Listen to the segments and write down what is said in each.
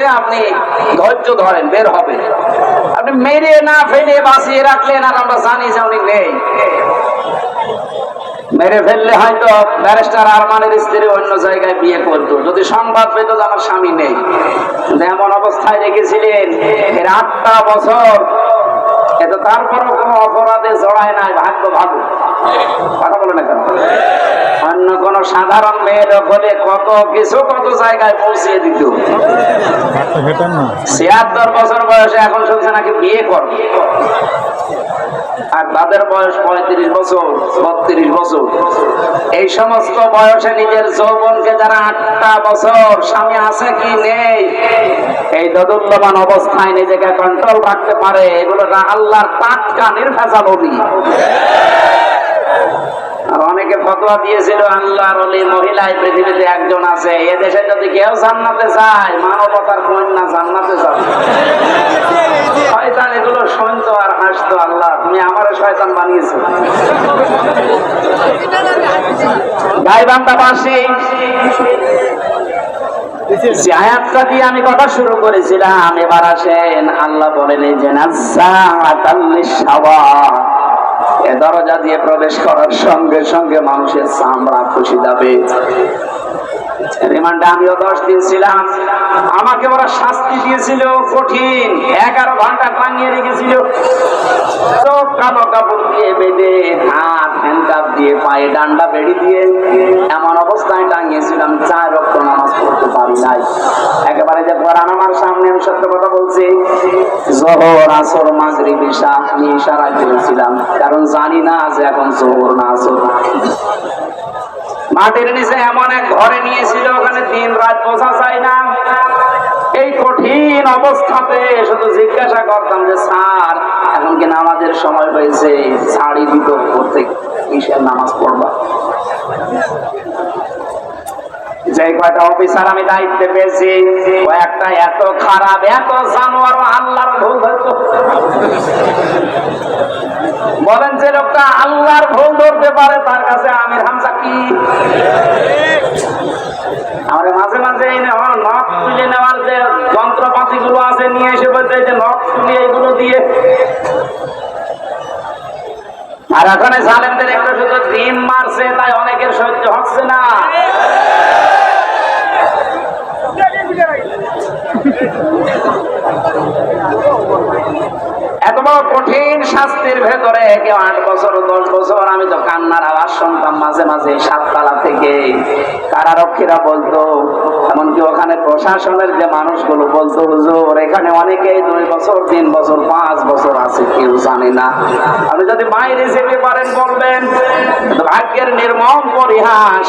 করতে আপনি ধৈর্য ধরেন, বের হবে আপনি মেরে না ফেলে বাঁচিয়ে রাখলেন আর আমরা জানি যে উনি নেই। মেরে ফেললে হয়তো ব্যারিস্টার আরমানের স্ত্রী অন্য জায়গায় বিয়ে করতো। যদি সংবাদ পেত আমার স্বামী নেই। এমন অবস্থায় রেখেছিলেন, এর আটটা বছর তারপরও কোনো অপরাধে জড়ায় নাই, ভাগ্য ভালো। কথা বলে না কেন? অন্য কোন সাধারণ মেয়ে হলে কত কিছু, কত জায়গায় পৌঁছিয়ে দিত। ছিয়াত্তর বছর বয়সে এখন শুনছে নাকি বিয়ে কর আর তাদের বয়স পঁয়ত্রিশ বছর, বত্রিশ বছর। এই সমস্ত বয়সে নিজের যৌবনকে যারা আটটা বছর স্বামী আছে কি নেই? এই দদুল্যমান অবস্থায় নিজেকে কন্ট্রোল রাখতে পারে, এগুলো আল্লাহর টাটকা নির্ভেজাল অলি আর অনেকে ফতোয়া দিয়েছিল, আল্লাহর অলি মহিলায় পৃথিবীতে একজন আছে এ দেশে যদি কেউ জান্নাতে যায়, মানবতার কন্যা জান্নাতে যাবে। শয়তান এগুলো শুনতো আর হাসতো, আল্লাহ, তুমি আমারও শয়তান বানিয়েছো। গাইবান্ধা বাসী আমি কথা শুরু করেছিলাম এবার আসেন, আল্লাহ বলেন যে দরজা দিয়ে প্রবেশ করার সঙ্গে সঙ্গে মানুষের চামড়া খুশি যাবে। আমাকে ওরা শাস্তি দিয়েছিল কঠিন। এগারো ঘণ্টা টাঙিয়ে রেখেছিল। চোখ কালো কাপড় দিয়ে বেঁধে হাত দিয়ে পায়ে ডান্ডা বেড়ি দিয়ে এমন অবস্থায় টাঙিয়েছিলাম, চার রক্ত নামাজ পড়তে পারি নাই। একেবারে যে আমার সামনে আমি সত্য কথা বলছি, জহর, আসর মাগরি বিশা আমি ইশারা করেছিলাম কারণ জানি না যে এখন জোহর না আসর। মাটির নিচে এমন এক ঘরে নিয়েছিল, ওখানে দিন রাত বোঝা যায় না। এই কঠিন অবস্থাতে শুধু জিজ্ঞাসা করতাম যে, স্যার, এখন কি নামাজের সময় হয়েছে? শাড়ি দিত করতে কিসের নামাজ পড়বা? যে কয়টা অফিসার আমি দায়িত্বে পেয়েছি, কয়েকটা এত খারাপ, এত জানোয়ার, আল্লাহর ভুল হতো বলেন যে লোকটা আল্লাহর ভুল ধরতে পারে, তার কাছে আমির হামজা কি মাঝে মাঝে এই নখ তুলে নেওয়ার যে যন্ত্রপাতি গুলো আছে, নিয়ে এসে বলতে যে নখ তুলে এগুলো দিয়ে। আর ওখানে জালেমদের একটু শুধু ডিম মারছে, তাই অনেকের সহ্য হচ্ছে না। এত বড় কঠিন শাস্তির ভেতরে কেউ আট বছর, দশ বছর, আমি তো কান্নার আওয়াজ শুনতাম মাঝে মাঝে সাততলা থেকে। কারারক্ষীরা বলতো, এমনকি ওখানে প্রশাসনের যে মানুষগুলো বলতো, হুজুর, এখানে অনেকেই দুই বছর, তিন বছর, পাঁচ বছর আছে, কেউ জানে না। আপনি যদি বাইরে যেতে পারেন বলবেন ভাগ্যের নির্মম পরিহাস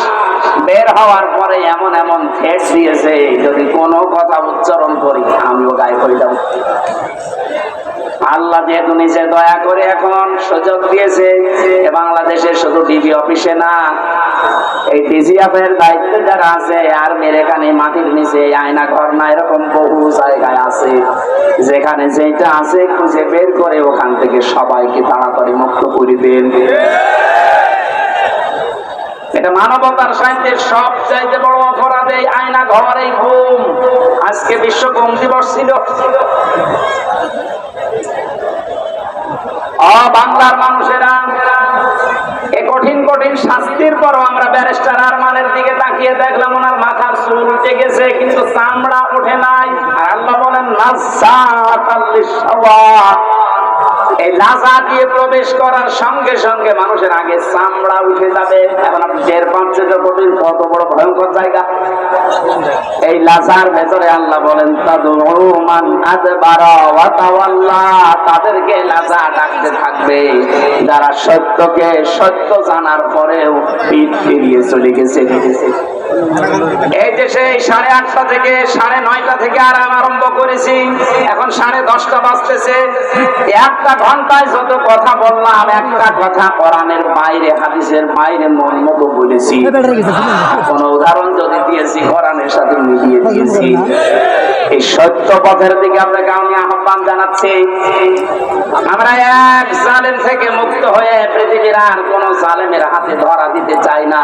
বের হওয়ার পরে এমন এমন থ্রেট দিয়েছে, যদি কোনো কথা উচ্চারণ করি, আমিও গায়ে হয়ে যাব। আল্লাহ যেহেতু নিজে দয়া করে এখন সুযোগ দিয়েছে বাংলাদেশের শুধু ডিবি অফিসে না, এই ডিজিএফ এর দায়িত্বে যারা আছে, আর এখানে মাটির নিচে আয়না ঘর না, এরকম বহু জায়গায় আছে। যেখানে যেটা আছে, খুঁজে বের করে ওখান থেকে সবাইকে তাড়াতাড়ি মুক্ত করে দেন। এটা মানবতার সাহিত্যের সব চাইতে বড় অপরাধ এই আয়না ঘর এই ঘুম। আজকে বিশ্ব ঘুম দিবস ছিল। বাংলার মানুষেরা, এ কঠিন কঠিন শাস্তির পর আমরা ব্যারিস্টার আরমানের দিকে তাকিয়ে দেখলাম, ওনার মাথার চুল উঠে গেছে কিন্তু চামড়া ওঠে নাই। আর আল্লাহ বলেন লিসওয়া এই লাজা দিয়ে প্রবেশ করার সঙ্গে সঙ্গে মানুষের আগে চামড়া উঠে যাবে। এখন আপনি টের পাচ্ছেন কত বড় ভয়ঙ্কর জায়গা। এই লাজার ভেতরে আল্লাহ বলেন তাদুমান তাদেরকে লাজা ডাকতে থাকবে। যারা সত্যকে সত্য জানার পরেও পিঠ ফিরিয়ে চলে গেছে। এই দেশে সাড়ে আটটা থেকে সাড়ে নয়টা থেকে আরাম আরম্ভ করেছি। এখন সাড়ে দশটা বাজতেছে। একটা ঘন্টায় যত কথা বললাম, একটা কথা কোরআনের বাইরে, হাদিসের বাইরে মন মতো বলেছি। কোন উদাহরণ যদি দিয়েছি, কোরআনের সাথে মিলিয়ে দিয়েছি। এই সত্য পথের দিকে আপনাকে আমি আহ্বান জানাচ্ছি। আমরা এক জালেম থেকে মুক্ত হয়ে পৃথিবীর আর কোন হাতে ধরা দিতে চাই না।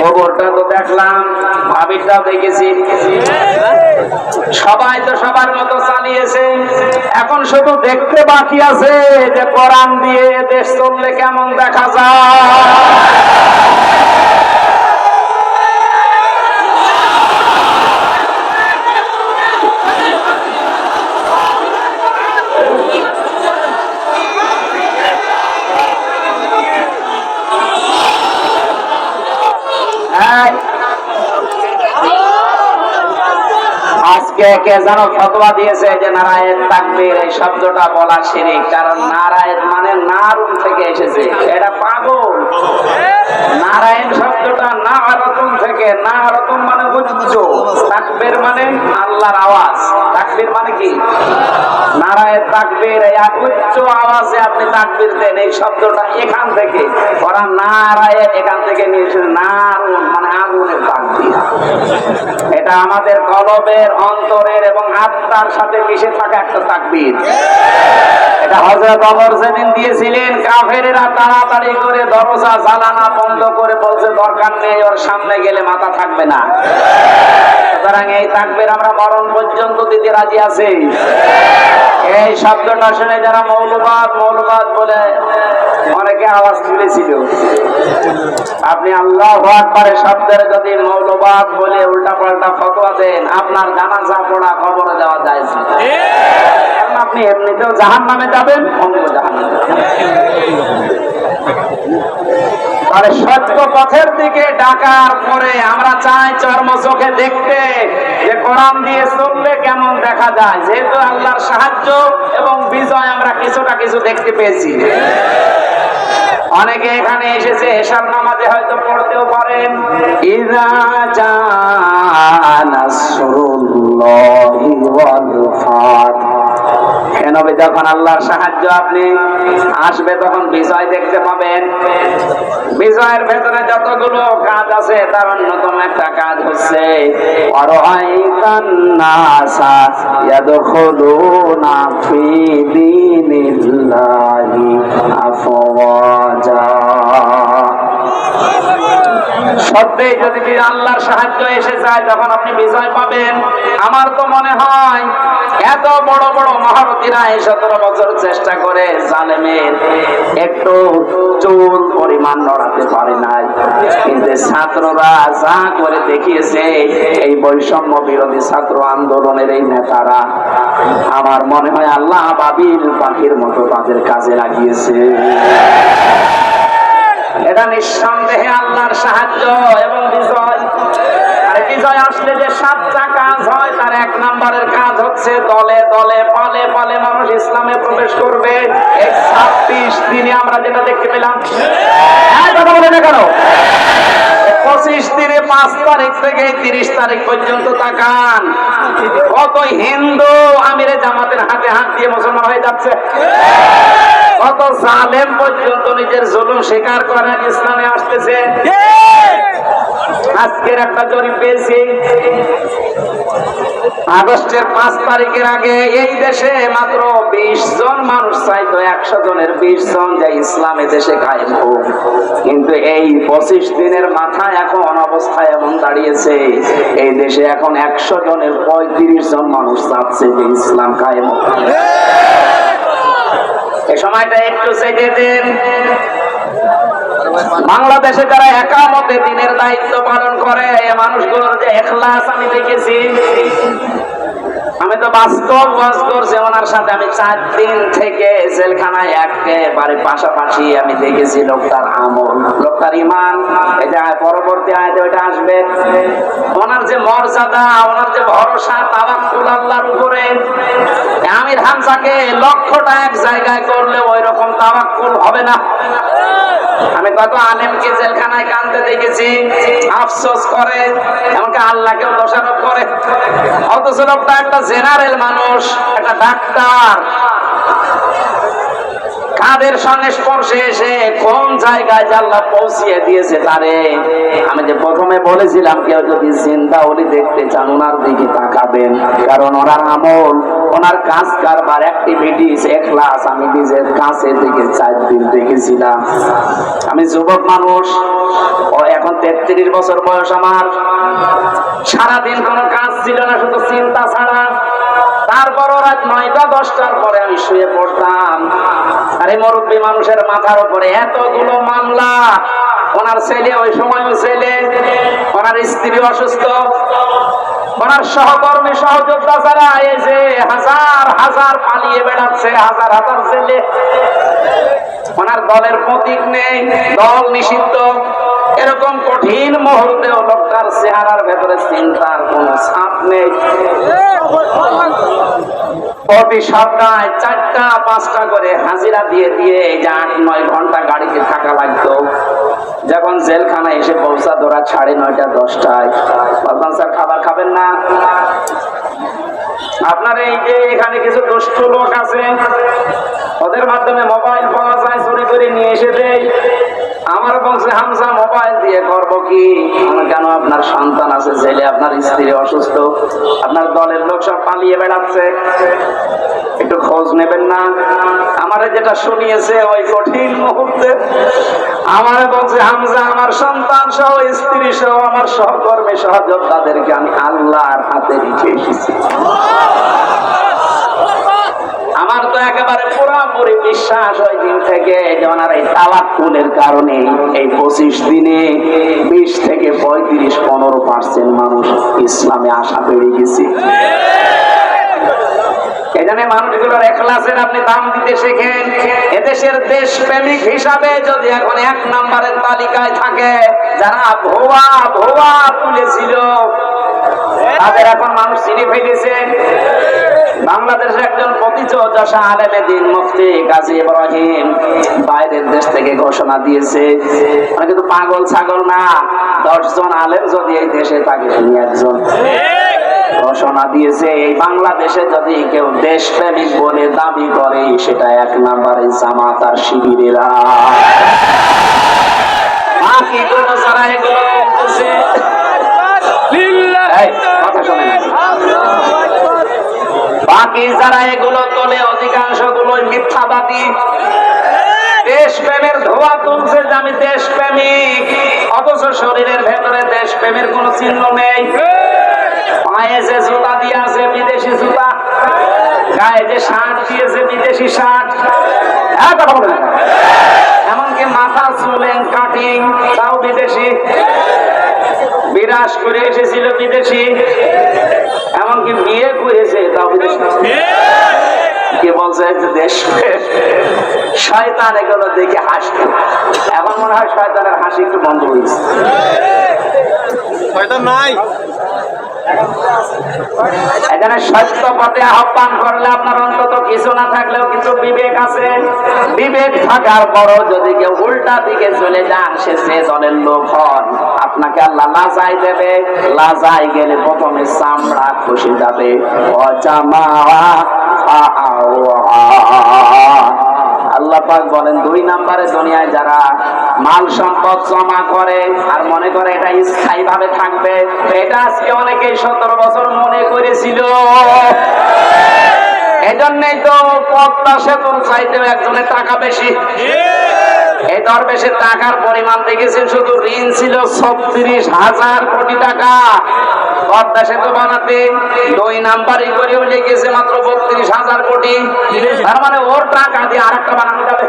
খবরটা তো দেখলাম ভাবিটা দেখেছি। সবাই তো সবার মতো চালিয়েছে। এখন শুধু দেখতে বাকি আছে যে কোরআন দিয়ে দেশ চললে কেমন দেখা যায়। আজকে কে যেন ফতোয়া দিয়েছে যে নারায়ণ তাকবীর, এই শব্দটা বলা শিরিক, কারণ নারায়ণ মানে নারুন থেকে এসেছে। এটা পাগল। নারায়ণ শব্দটা নারতন থেকে নারতন মানে উচ্চ তাকবের মানে আল্লাহর আওয়াজ। তাকবীর মানে কি? নারায়ণ তাকবীর এক উচ্চ আওয়াজে আপনি তাকবির দেন। এই শব্দটা এখান থেকে, ওরা নারায়ণ এখান থেকে নিয়েছে নারুন মানে আগুনের এটা আমাদের কলবের অন্তরের এবং আত্মার সাথে মিশে থাকা একটা তাকবীর। এটা হযরত ওমর যেদিন দিয়েছিলেন, কাফেরেরা তাড়াতাড়ি করে দরজা জ্বালানা বন্ধ করে বলছে, দরকার নেই, ওর সামনে গেলে মাথা থাকবে না। সুতরাং এই তাকবীর আমরা মরণ পর্যন্ত দিতে রাজি আছি। এই শব্দটা শুনে যারা মৌলবাদ মৌলবাদ বলে অনেকে আওয়াজ তুলেছিল। আপনি আল্লাহ আকবরের শব্দের যদি মৌলবাদ বলে উল্টা পাল্টা ফতোয়া দেন, আপনার জানাজা পড়া খবরে দেওয়া যায় কারণ আপনি এমনিতেও জাহান নামে যাবেন। অন্য সত্য পথের দিকে ডাকার পরে আমরা চাই চর্ম চোখে দেখতে যে কোরআন দিয়ে চললে কেমন দেখা যায়। যেহেতু আল্লাহর সাহায্য এবং বিজয় আমরা কিছুটা কিছু দেখতে পেয়েছি। অনেকে এখানে এসেছে এসব নামাজে হয়তো পড়তেও পারেন। ইরাজা জানাসরুল্লাহি ওয়াল ফাত। কেন যখন আল্লাহর সাহায্য আপনি আসবে তখন বিজয় দেখতে পাবেন। বিজয়ের ভেতরে যতগুলো কাজ আছে, তার অন্যতম একটা কাজ হচ্ছে আফওয়াজা। সত্যি যদি আল্লাহর সাহায্য এসে যায়, তখন আপনি বিজয় পাবেন। আমার তো মনে হয়, এত বড় বড় মহারথীরা এই সতেরো বছর চেষ্টা করে জালেমের একটু চুল পরিমাণ নড়াতে পারে নাই। কিন্তু ছাত্ররা যা করে দেখিয়েছে, এই বৈষম্য বিরোধী ছাত্র আন্দোলনের এই নেতারা, আমার মনে হয় আল্লাহ বাবিল পাখির মতো তাদের কাজে লাগিয়েছে। এটা নিঃসন্দেহে আল্লাহর সাহায্য এবং বিজয়। বিজয় আসলে যে সাতটা কাজ হয়, তার এক নম্বরের কাজ হচ্ছে দলে দলে পালে পালে মানুষ ইসলামে প্রবেশ করবে। এই ছাব্বিশ দিনে আমরা যেটা দেখতে পেলাম কথা বলে না পঁচিশ দিনে পাঁচ তারিখ থেকে তিরিশ তারিখ পর্যন্ত তাকান। কত হিন্দু আমিরে জামাতের হাতে হাত দিয়ে মুসলমান হয়ে যাচ্ছে। জালেম পর্যন্ত নিজের জুলুম স্বীকার করে ইসলামে আসতেছে। আজকের একটা জরিপ পেয়েছি। আগস্টের পাঁচ তারিখের আগে এই দেশে মাত্র বিশ জন মানুষ চাইতো, একশো জনের বিশ জন যে ইসলামে দেশে কায়েম হোক। কিন্তু এই পঁচিশ দিনের মাথায় এখন অবস্থা এমন দাঁড়িয়েছে, এই দেশে এখন একশো জনের পঁয়ত্রিশ জন মানুষ চাচ্ছে যে ইসলাম কায়েম হোক। সময়টা একটু চেটে দেন। বাংলাদেশে যারা একামতে দিনের দায়িত্ব পালন করে মানুষগুলোর যে এখলাস আমি দেখেছি। আমি তো বাস্তব বাস করছি, ওনার সাথে আমি চার দিন থেকে জেলখানায় একেবারে পাশাপাশি আমি দেখেছি লোকটার আমল, লোকটার ইমান যে পরবর্তী আয়তে ওইটা আসবে। ওনার যে মর্যাদা, ওনার যে ভরসা তাবাক্কুল আল্লাহর উপরে। আমির হামসাকে লক্ষ্যটা এক জায়গায় করলে ওই রকম তাবাক্কুল হবে না। আমি কত আলেমকে জেলখানায় কানতে দেখেছি, আফসোস করে, এমনকি আল্লাহকেও দোষারোপ করে। অথচ লোকটা একটা জেনারেল মানুষ, একটা ডাক্তার। কাদের সঙ্গে স্পর্শে এসে কোন জায়গায় জাল্লা পৌঁছিয়ে দিয়েছে তারে? আমি যে প্রথমে বলেছিলাম, কেউ যদি জিন্দা উনি দেখতে চান ওনার দিকে তাকাবেন। কারণ ওনার আমল ওনার কাজ কারবার অ্যাক্টিভিটিস এখলাস আমি নিজের কাছে থেকে চার দিন দেখেছিলাম। আমি যুবক মানুষ, ও এখন তেত্রিশ বছর বয়স আমার। সারাদিন কোনো কাজ ছিল না, শুধু চিন্তা ছাড়া। তারপর রাত নয়টা, দশটার পরে আমি শুয়ে পড়তাম। আরে মুরব্বী মানুষের মাথার উপরে এতগুলো মামলা। ওনার ছেলে, ওই সময় ছেলে, ওনার স্ত্রী অসুস্থ। ওনার সহকর্মী সহযোগিতা ছাড়া এই যে হাজার হাজার পালিয়ে বেড়াচ্ছে, হাজার হাজার ছেলে ওনার দলের প্রতীক নেই, দল নিষিদ্ধ। এরকম কঠিন মুহূর্তেও লোকটার চেহারার ভেতরে চিন্তার কোন ছাপ নেই। প্রতি সপ্তাহে চারটা, পাঁচটা করে হাজিরা দিয়ে দিয়ে এই যে আট, নয় ঘণ্টা গাড়িতে থাকা লাগতো। যখন জেলখানায় এসে পৌঁছা ধরা সাড়ে নয়টা, দশটায়। স্যার, খাবার খাবেন না? আপনার এই যে এখানে কিছু দুষ্ট লোক আছে, ওদের মাধ্যমে মোবাইল পাওয়া যায়, চুরি করে নিয়ে এসে দেয়। আমার বংশে হামসা মোবাইল দিয়ে করব কি? কেন আপনার সন্তান আছে, ছেলে, আপনার স্ত্রী অসুস্থ, আপনার দলের লোক সব পালিয়ে বেড়াচ্ছে? একটু খোঁজ নেবেন না? আমারে যেটা শুনিয়েছে ওই কঠিন মুহূর্তে, আমার বলছে হামজা, আমার সন্তান সহ, স্ত্রী সহ, আমার সহকর্মী সহযোদ্ধাদেরকে আমি আল্লাহর হাতে রেখে এসেছি। আমার তো একেবারে পুরোপুরি বিশ্বাস ওই দিন থেকে যে এই তালাকুলের কারণে এই পঁচিশ দিনে বিশ থেকে পঁয়ত্রিশ, পনেরো পার্সেন্ট মানুষ ইসলামে আসা বেড়ে গেছে। এখানে মানুষগুলোর এখলাসের আপনি দাম দিতে শেখেন। এদেশের দেশ প্রেমিক হিসাবে যদি এখন এক নম্বরের তালিকায় থাকে, যারা ভোয়া ভোয়া তুলেছিল, তাদের এখন মানুষ চিনি ফেলেছে বাংলাদেশের একজন প্রতিচর্যা আলেমে দিন মুফতি গাজী ইব্রাহিম বাইরের দেশ থেকে ঘোষণা দিয়েছে। মানে কিন্তু পাগল ছাগল না, দশজন আলেম যদি এই দেশে থাকে, তিনি একজন। ঘোষণা দিয়েছে, এই বাংলাদেশে যদি কেউ দেশপ্রেমিক বলে দাবি করে, সেটা এক নম্বরে জামাত আর শিবিরেরা। বাকি কোনো যারা এগুলো করতেছে এই, কথা শোনে না। বাকি যারা এগুলো তোলে, অধিকাংশ গুলোই মিথ্যাবাদী। দেশপ্রেমের ধোয়া তুলছে যে আমি দেশপ্রেমিক অথচ শরীরের ভেতরে দেশপ্রেমের কোন চিহ্ন নেই। পায়ে যে জুতা দিয়ে আছে, বিদেশি জুতা। গায়ে যে শার্ট দিয়েছে, বিদেশি শার্ট। হ্যাঁ এমনকি মাথা চুলেন কাটিং তাও বিদেশি। বিরাজ করে এসেছিল বিদেশি এমনকি বিয়ে করেছে তাও বিদেশি কে বলছে দেশ? শয়তান এগুলো দেখে হাসতো এখন মনে হয় শয়তানের হাসি একটু বন্ধ হয়েছে শয়তান নাই। এখানে সত্য পথে আহ্বান করলে আপনার অন্তত কিছু না থাকলেও কিছু বিবেক আছে। বিবেক থাকার পরও যদি কেউ উল্টা দিকে চলে যান সে সে দলের লোক হন। আপনাকে আল্লাহ লাজাই দেবে লাজাই গেলে প্রথমে চামড়া খসে যাবে। আল্লাহ পাক বলেন, দুই দুনিয়ায় যারা মাল সম্পদ জমা করে আর মনে করে এটা স্থায়ী ভাবে থাকবে, এটা আজকে অনেকেই সতেরো বছর মনে করেছিল। এজন্যই তো পদ্মা সেতুর চাইতেও একজনের টাকা বেশি। এই দরবেশের টাকার পরিমাণ দেখেছেন? শুধু ঋণ ছিল ছত্রিশ হাজার কোটি টাকা। পদ্মা সেতু বানাতে দুই করেও লেগেছে মাত্র বত্রিশ হাজার কোটি। তার মানে ওর টাকা দিয়ে আরেকটা বানানো যাবে।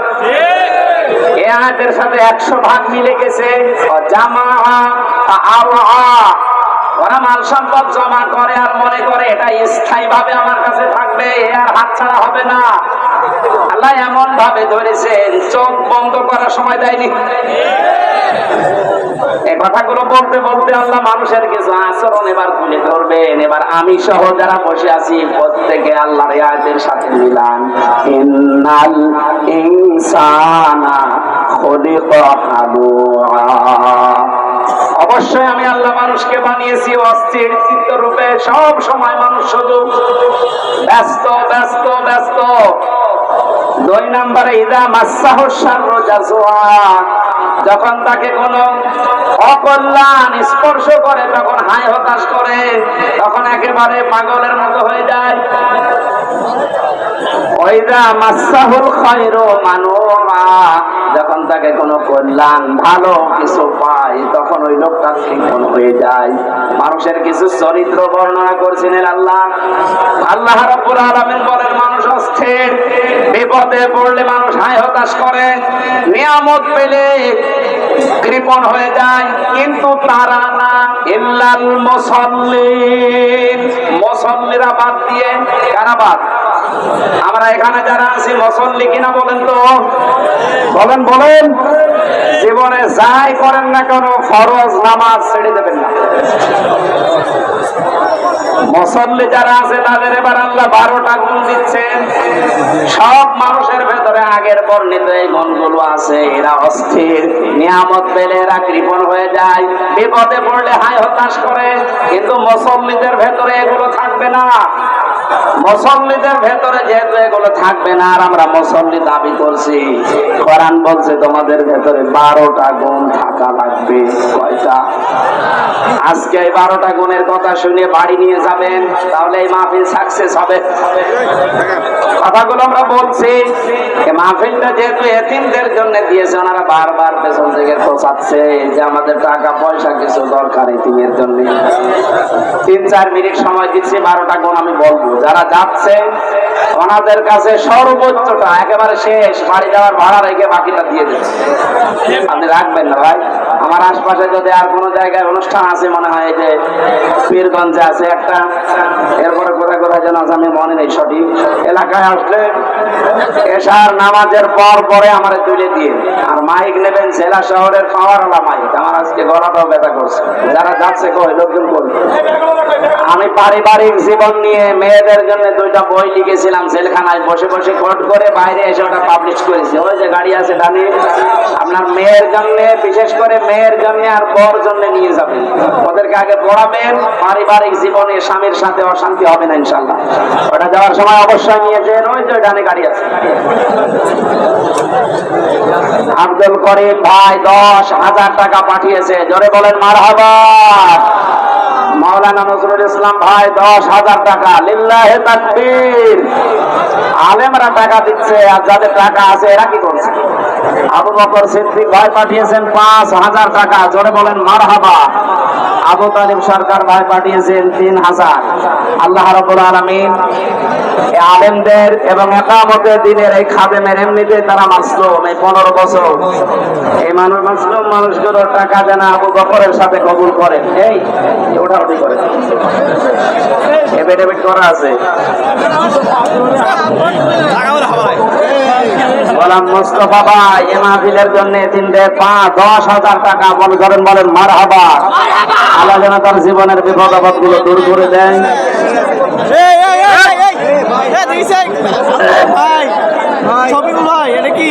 ওরা মাল সম্পদ জমা করে আর মনে করে এটা স্থায়ী ভাবে আমার কাছে থাকবে, এ আর হাত ছাড়া হবে না। আল্লাহ এমন ভাবে ধরেছেন, চোখ বন্ধ করার সময় দেয়নি। কথাগুলো বলতে বলতে আল্লাহ মানুষের কিছু আচরণ এবার তুলে ধরবেন। এবার আমি সহ যারা বসে আছি, প্রত্যেকে আল্লাহর আয়াতের সাথে মিলান। ইন্নাল ইনসানা খুলিকা অবশ্যই আমি আল্লাহ মানুষকে বানিয়েছি অস্থির চিত্ত রূপে সব সময় মানুষ শুধু ব্যস্ত ব্যস্ত ব্যস্ত। দুই নম্বরে, ইদা মাসাহ যখন তাকে কোন অকল্যাণ, স্পর্শ করে, তখন হাই হতাশ করে, তখন একেবারে পাগলের মতো হয়ে যায়। ওইদা মাসাহুল খায়রু মানুমা যখন তাকে কোনো কল্যাণ, ভালো কিছু পায়, তখন ওই লোকটা কৃপণ হয়ে যায়। মানুষের কিছু চরিত্র বর্ণনা করছিলেন আল্লাহ। আল্লাহ রাব্বুল আলামিন বলেন, মানুষ অস্থির, বিপদে পড়লে মানুষ হায় হতাশ করে, নিয়ামত পেলে কৃপণ হয়ে যায়, কিন্তু তারা না। ইল্লাল মুসাল্লিন, মুসল্লিরা বাদ দিয়ে কারা বাদ? আমরা এখানে যারা আছি, মুসল্লি কিনা বলেন তো? বলেন বলেন। জীবনে যাই করেন না কেন, ফরজ নামাজ ছেড়ে দেবেন না। মুসল্লি যারা আছে, তাদের এবার আল্লাহ বারোটা গুণ দিচ্ছেন। সব মানুষের ভেতরে আগের বর্ণিত এই গুণগুলো আছে। এরা অস্থির, নিয়ামত পেলে এরা কৃপণ হয়ে যায়। বিপদে পড়লে হাই হতাশ করে। কিন্তু মুসল্লিদের ভেতরে এগুলো থাকবে না। মুসল্লিদের ভেতরে যেহেতু এগুলো থাকবে না, আর আমরা মুসল্লি দাবি করছি, কোরআন বলছে তোমাদের ভেতরে বারোটা গুণ থাকা লাগবে, কয়টা? আজকে এই বারোটা গুণের কথা শুনে বাড়ি নিয়ে যাবেন, তাহলে এই মাহফিল সাকসেস হবে। কথাগুলো আমরা বলছি মাহফিলটা যেহেতু এতিমদের জন্য দিয়েছে, ওনারা বারবার পেছন থেকে খোঁচাচ্ছে যে আমাদের টাকা, পয়সা কিছু দরকার এতিমের জন্য। তিন চার মিনিট সময় দিচ্ছি, বারোটা গুণ আমি বলব। যারা যাচ্ছে, ওনাদের কাছে সর্বোচ্চটা একেবারে শেষ, বাড়ি যাওয়ার ভাড়া রেখে বাকিটা দিয়ে দিচ্ছে। আপনি রাখবেন না ভাই। আমার আশপাশে যদি আর কোনো জায়গায় অনুষ্ঠান আছে, মনে হয় যে পীরগঞ্জে আছে একটা, এরপরে কোথায় কোথায় যেন আছে, আমি মনে নেই সঠিক। এলাকায় আসলে এশার নামাজের পর পরে আমার তুলে দিয়ে। আর মাইক নেবেন জেলা শহরের পাওয়ারওয়ালা মাইক। আমার আজকে গলাটাও ব্যথা করছে। যারা যাচ্ছে কই? লোকজন করবে আমি পারিবারিক জীবন নিয়ে মেয়েদের জন্য দুইটা বই লিখেছিলাম, জেলখানায় বসে বসে কোট করে বাইরে এসে ওটা পাবলিশ করেছি। ওই যে গাড়ি আছে ডানে, আপনার মেয়ের জন্য, বিশেষ করে মেয়ের জন্য আর বর জন্য নিয়ে যাবেন ওদেরকে আগে পড়াবেন, পারিবারিক জীবনে স্বামীর সাথে অশান্তি হবে না ইনশাল্লাহ ওটা যাওয়ার সময় অবশ্যই নিয়ে যেন ওই যে ডানে গাড়ি আছে। আব্দুল করিম ভাই দশ হাজার টাকা পাঠিয়েছে। জোরে বলেন মার মাওলানা নজরুল ইসলাম ভাই, দশ হাজার টাকা। লিল্লাহে তাকবীর। আলেমরা টাকা দিচ্ছে, আর যাদের টাকা আছে, এরা কি করছে? আবু বকর সিদ্দিক ভাই পাঠিয়েছেন পাঁচ হাজার টাকা। জোরে বলেন, মারহাবা। আবু তালিব সরকার ভাই পাঠিয়েছেন তিন হাজার। আল্লাহ রাব্বুল আলামিন আলেমদের এবং একামতের দিনের এই খাদেমের এমনিতে তারা মাসলুম, এই পনেরো বছর। এই মানুষ মাসলুম মানুষগুলোর টাকা যেন আবু বকরের সাথে কবুল করেন। এই ওটি করে। এফিডেভিট করা আছে। গোলাম মোস্তফা এ মাহফিলের জন্য পাঁচ দশ হাজার টাকা মনে করেন বলেন মার হাবা তার জীবনের বিপদ আপদগুলো দূর করে দেন ছবি ভাই এটা কি